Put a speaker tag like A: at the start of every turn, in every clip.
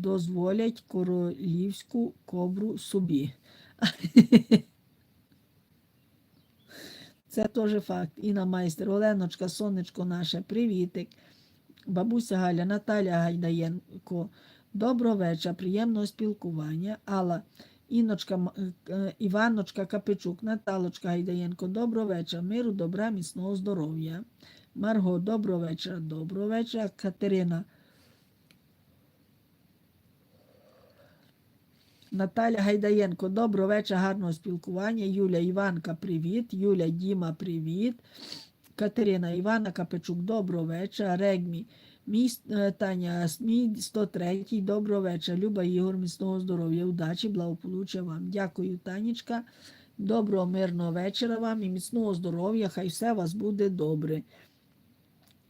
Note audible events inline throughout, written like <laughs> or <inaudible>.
A: дозволять королівську кобру собі. <laughs> Це теж факт. Інна майстер, Оленочка, сонечко наше, привітик. Бабуся Галя, Наталя Гайдаєнко. Доброго вечора, приємного спілкування. Алла, Інночка, М- е, Іваночка Капичук, Наталочка Гайдаєнко. Доброго вечора, миру, добра, міцного здоров'я. Марго, доброго вечора, доброго вечора. Катерина. Наталя Гайдаєнко, доброго вечора, гарного спілкування. Юля Іванка, привіт. Юля Діма, привіт. Катерина Івана Капичук, доброго вечора. Регмі, мій, е, Таня, мій 103, доброго вечора. Люба Ігор, міцного здоров'я, удачі, благополуччя вам. Дякую, Танечка. Доброго, мирного вечора вам і міцного здоров'я. Хай все у вас буде добре.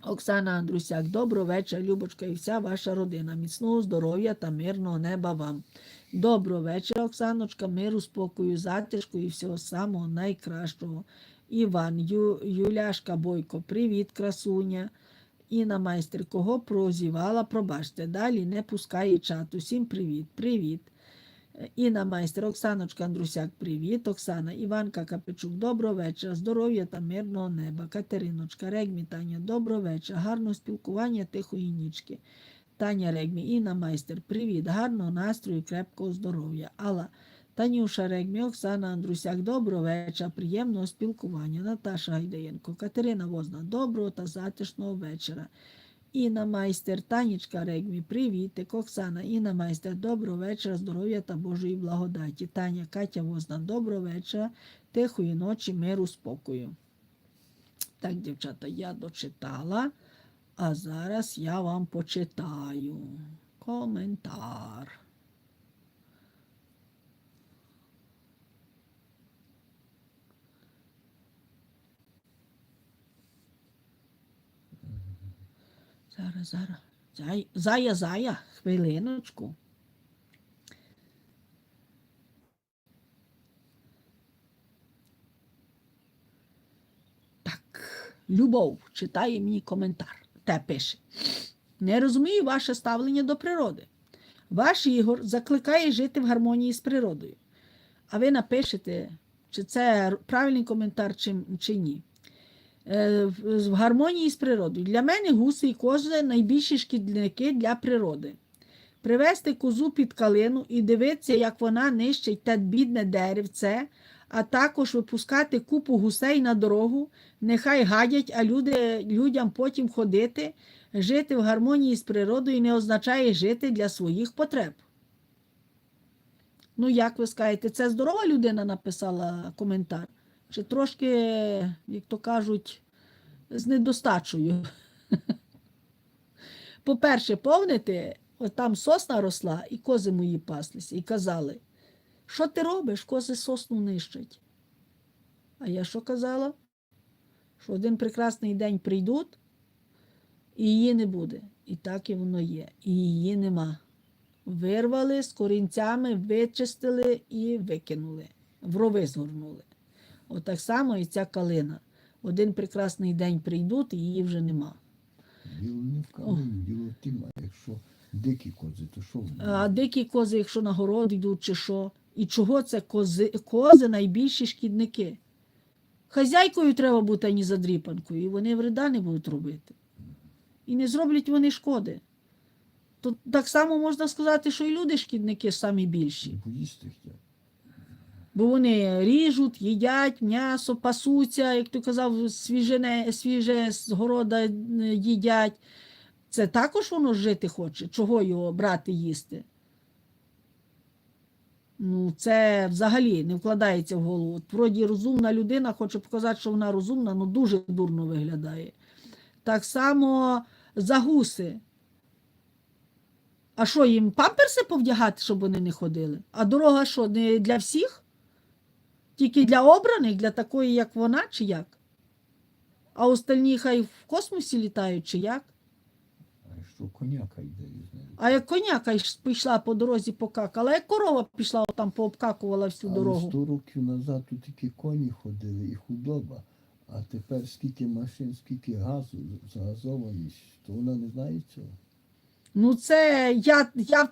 A: Оксана Андрусяк, доброго вечора, Любочка, і вся ваша родина. Міцного здоров'я та мирного неба вам. Доброго вечора, Оксаночка, миру, спокою, затишку і всього самого найкращого. Іван, Ю, Юляшка Бойко, привіт, красуня. Інна майстер, кого прозівала, пробачте. Далі не пускає чат. Усім привіт, привіт. Інна майстер, Оксаночка Андрусяк, привіт. Оксана, Іванка Капичук, доброго вечора, здоров'я та мирного неба. Катериночка, Регмі, Таня, доброго вечора, гарного спілкування, тихої нічки. Таня Регмі, Інна майстер, привіт, гарного настрою, крепкого здоров'я. Алла, Танюша Регмі, Оксана Андрусяк, доброго вечора, приємного спілкування. Наташа Гайдаєнко, Катерина Возна, доброго та затишного вечора. Інна майстер, Танічка Регмі, привітик, Оксана, Інна майстер, доброго вечора, здоров'я та Божої благодаті. Таня, Катя Возна, доброго вечора, тихої ночі, миру, спокою. Так, дівчата, я дочитала, а зараз я вам почитаю коментар. Зараз, зараз. Зая, зая, хвилиночку. Так, Любов читає мені коментар. Те пише. Не розумію ваше ставлення до природи. Ваш Ігор закликає жити в гармонії з природою. А ви напишете, чи це правильний коментар, чи, чи ні. Е, в гармонії з природою. Для мене гуси і кози найбільші шкідники для природи. Привезти козу під калину і дивитися, як вона нищить те бідне деревце, а також випускати купу гусей на дорогу, нехай гадять, а люди, людям потім ходити, жити в гармонії з природою не означає жити для своїх потреб. Ну, як ви скажете, це здорова людина написала коментар? Чи трошки, як то кажуть, з недостачою? <laughs> По-перше, помните, от там сосна росла, і кози мої паслися, і казали, що ти робиш, кози сосну нищать. А я що казала? Що один прекрасний день прийдуть, і її не буде. І так і воно є. І її нема. Вирвали з корінцями, вичистили і викинули, в рови згорнули. Отак само і ця калина. Один прекрасний день прийдуть, і її вже нема.
B: Діло не в калині, діло в тім, а якщо дикі кози, то що вони?
A: А дикі кози, якщо на город йдуть, чи що? І чого це кози, кози найбільші шкідники? Хазяйкою треба бути, а не задріпанкою, і вони вреда не будуть робити. І не зроблять вони шкоди. То так само можна сказати, що і люди шкідники самі більші.
B: Поїсти хотять.
A: Бо вони ріжуть, їдять м'ясо, пасуться, як ти казав, свіжене, свіже з города е, їдять. Це також воно жити хоче. Чого його брати їсти? Ну, це взагалі не вкладається в голову. От вроді розумна людина хоче показати, що вона розумна, але дуже дурно виглядає. Так само за гуси. А що їм памперси повдягати, щоб вони не ходили? А дорога що, не для всіх? Тільки для обраних, для такої, як вона, чи як? А остальні хай в космосі літають, чи як?
B: А що коняка йде?
A: А як коняка пішла по дорозі покакала, як корова пішла там пообкакувала всю
B: Але
A: дорогу.
B: 100 років назад тут тільки коні ходили і худоба. А тепер скільки машин, скільки газу, загазованість, то вона не знає цього.
A: Ну це я, я в